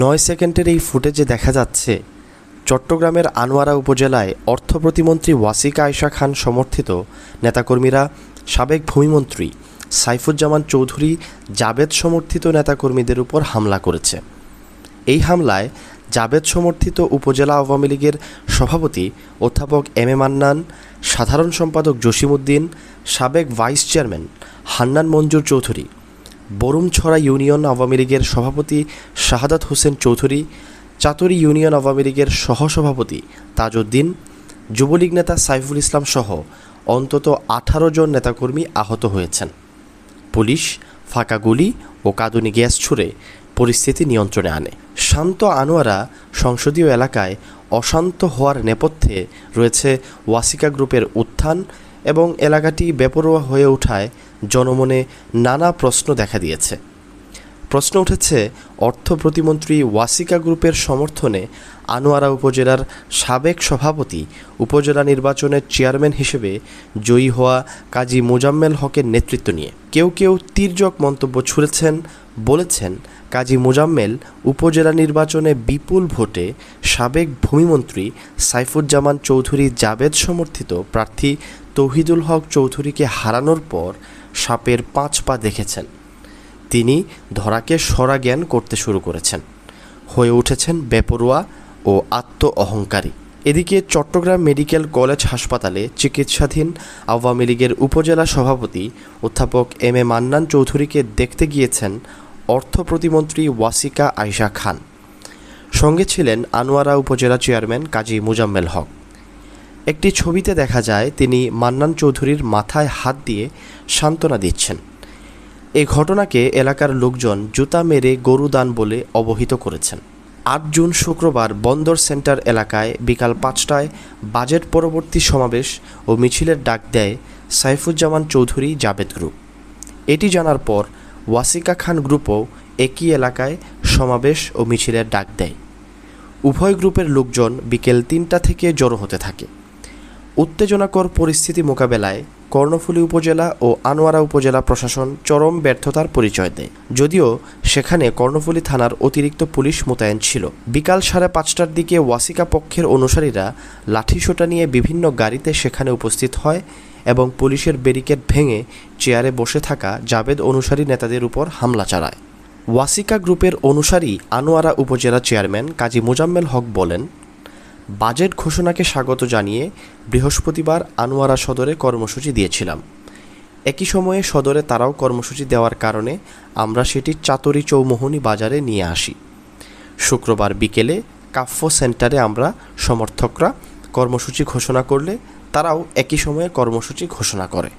নয় সেকেন্ডের এই ফুটেজে দেখা যাচ্ছে, চট্টগ্রামের আনোয়ারা উপজেলায় অর্থ প্রতিমন্ত্রী ওয়াসিকা আয়শা খান সমর্থিত নেতাকর্মীরা, সাবেক ভূমিমন্ত্রী সাইফুজ্জামান চৌধুরী জাবেদ সমর্থিত নেতাকর্মীদের উপর হামলা করেছে। এই হামলায় জাবেদ সমর্থিত উপজেলা আওয়ামী লীগের সভাপতি অধ্যাপক এম এ মান্নান, সাধারণ সম্পাদক জসিমউদ্দিন সাবেক vice chairman Hannan Manzur Chowdhury, Barumchhara union Awami লীগের সভাপতি শাহাদাত হোসেন চৌধুরী, চাতুরি ইউনিয়ন আওয়ামী লীগের সহসভাপতি তাজউদ্দিন, যুবলীগ নেতা সাইফুল ইসলাম সহ অন্তত আঠারো জন নেতাকর্মী আহত হয়েছেন। পুলিশ, ফাঁকা গুলি ও কাঁদুনি গ্যাস ছুড়ে পরিস্থিতি নিয়ন্ত্রণে আনে। শান্ত আনোয়ারা সংসদীয় এলাকায় অশান্ত হওয়ার নেপথ্যে রয়েছে ওয়াসিকা গ্রুপের উত্থান এবং এলাকাটি বেপরোয়া হয়ে ওঠায় জনমনে নানা প্রশ্ন দেখা দিয়েছে। প্রশ্ন উঠেছে, অর্থ প্রতিমন্ত্রী ওয়াসিকা গ্রুপের সমর্থনে আনোয়ারা উপজেলার সাবেক সভাপতি, উপজেলা নির্বাচনের চেয়ারম্যান হিসেবে জয়ী হওয়া কাজী মোজাম্মেল হকের নেতৃত্ব নিয়ে। কেউ কেউ তির্যক মন্তব্য ছুঁড়েছেন, বলেছেন কাজী মোজাম্মেল উপজেলা নির্বাচনে বিপুল ভোটে সাবেক ভূমিমন্ত্রী সাইফুজ্জামান চৌধুরী জাবেদ সমর্থিত প্রার্থী তৌহিদুল হক চৌধুরীকে হারানোর পর সাপের পাঁচ পা দেখেছেন। তিনি ধরাকে সরা জ্ঞান করতে শুরু করেছেন। হয়ে উঠেছেন বেপরোয়া ও আত্ম অহংকারী। এদিকে চট্টগ্রাম মেডিকেল কলেজ হাসপাতালে চিকিৎসাধীন আওয়ামী লীগের উপজেলা সভাপতি অধ্যাপক এম এ মান্নান চৌধুরীকে দেখতে গিয়েছেন অর্থ প্রতিমন্ত্রী ওয়াসিকা আয়শা খান। সঙ্গে ছিলেন আনোয়ারা উপজেলা চেয়ারম্যান কাজী মুজাম্মেল হক। একটি ছবিতে দেখা যায়, তিনি মান্নান চৌধুরীর মাথায় হাত দিয়ে সান্ত্বনা দিচ্ছেন। এই ঘটনাকে এলাকার লোকজন জুতা মেরে গরু দান বলে অবহিত করেছেন। আট জুন শুক্রবার বন্দর সেন্টার এলাকায় বিকাল পাঁচটায় বাজেট পরবর্তী সমাবেশ ও মিছিলের ডাক দেয় সাইফুজ্জামান চৌধুরী জাবেদ গ্রুপ। এটি জানার পর ওয়াসিকা খান গ্রুপও একই এলাকায় সমাবেশ ও মিছিলের ডাক দেয়। উভয় গ্রুপের লোকজন বিকেল তিনটা থেকে জড়ো হতে থাকে। উত্তেজনাকর পরিস্থিতি মোকাবেলায় কর্ণফুলী উপজেলা ও আনোয়ারা উপজেলা প্রশাসন চরম ব্যর্থতার পরিচয় দেয়। যদিও সেখানে কর্ণফুলী থানার অতিরিক্ত পুলিশ মোতায়েন ছিল। বিকাল সাড়ে পাঁচটার দিকে ওয়াসিকা পক্ষের অনুসারীরা লাঠিসোটা নিয়ে বিভিন্ন গাড়িতে সেখানে উপস্থিত হয়। এবং পুলিশের ব্যারিকেড ভেঙে চেয়ারে বসে থাকা জাবেদ অনুসারী নেতাদের উপর হামলা চালায়। ওয়াসিকা গ্রুপের অনুসারী আনোয়ারা উপজেলা চেয়ারম্যান কাজী মোজাম্মেল হক বলেন, বাজেট ঘোষণাকে স্বাগত জানিয়ে বৃহস্পতিবার আনোয়ারা সদরে কর্মসূচি দিয়েছিলাম। একই সময়ে সদরে তারাও কর্মসূচি দেওয়ার কারণে আমরা সেটি চাতরি চৌমোহনী বাজারে নিয়ে আসি। শুক্রবার বিকেলে কাফ্য সেন্টারে আমরা সমর্থকরা কর্মসূচি ঘোষণা করলে তারাও একই সময়ে কর্মসূচি ঘোষণা করে।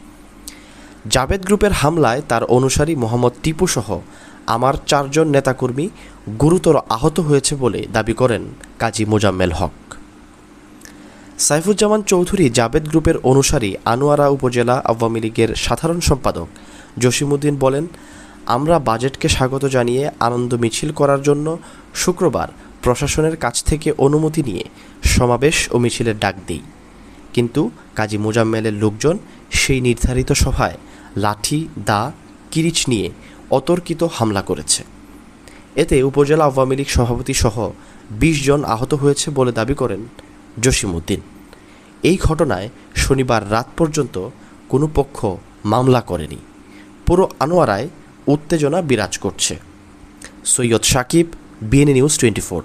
জাবেদ গ্রুপের হামলায় তার অনুসারী মোহাম্মদ টিপু সহ আমার চারজন নেতাকর্মী গুরুতর আহত হয়েছে বলে দাবি করেন কাজী মোজাম্মেল হক। সাইফুজ্জামান চৌধুরী জাবেদ গ্রুপের অনুসারী আনোয়ারা উপজেলা আওয়ামী লীগের সাধারণ সম্পাদক জসিমুদ্দিন বলেন, আমরা বাজেটকে স্বাগত জানিয়ে আনন্দ মিছিল করার জন্য শুক্রবার প্রশাসনের কাছ থেকে অনুমতি নিয়ে সমাবেশ ও মিছিলের ডাক দিই। কিন্তু কাজী মোজাম্মেলের লোকজন সেই নির্ধারিত সভায় লাঠি, দা, কিরিচ নিয়ে অতর্কিত হামলা করেছে। এতে উপজেলা আওয়ামী লীগ সভাপতি সহ বিশ জন আহত হয়েছে বলে দাবি করেন জসিমউদ্দিন। এই ঘটনায় শনিবার রাত পর্যন্ত কোনো পক্ষ মামলা করেনি। পুরো আনোয়ারায় উত্তেজনা বিরাজ করছে। Syed Sakib, BNA news twenty four.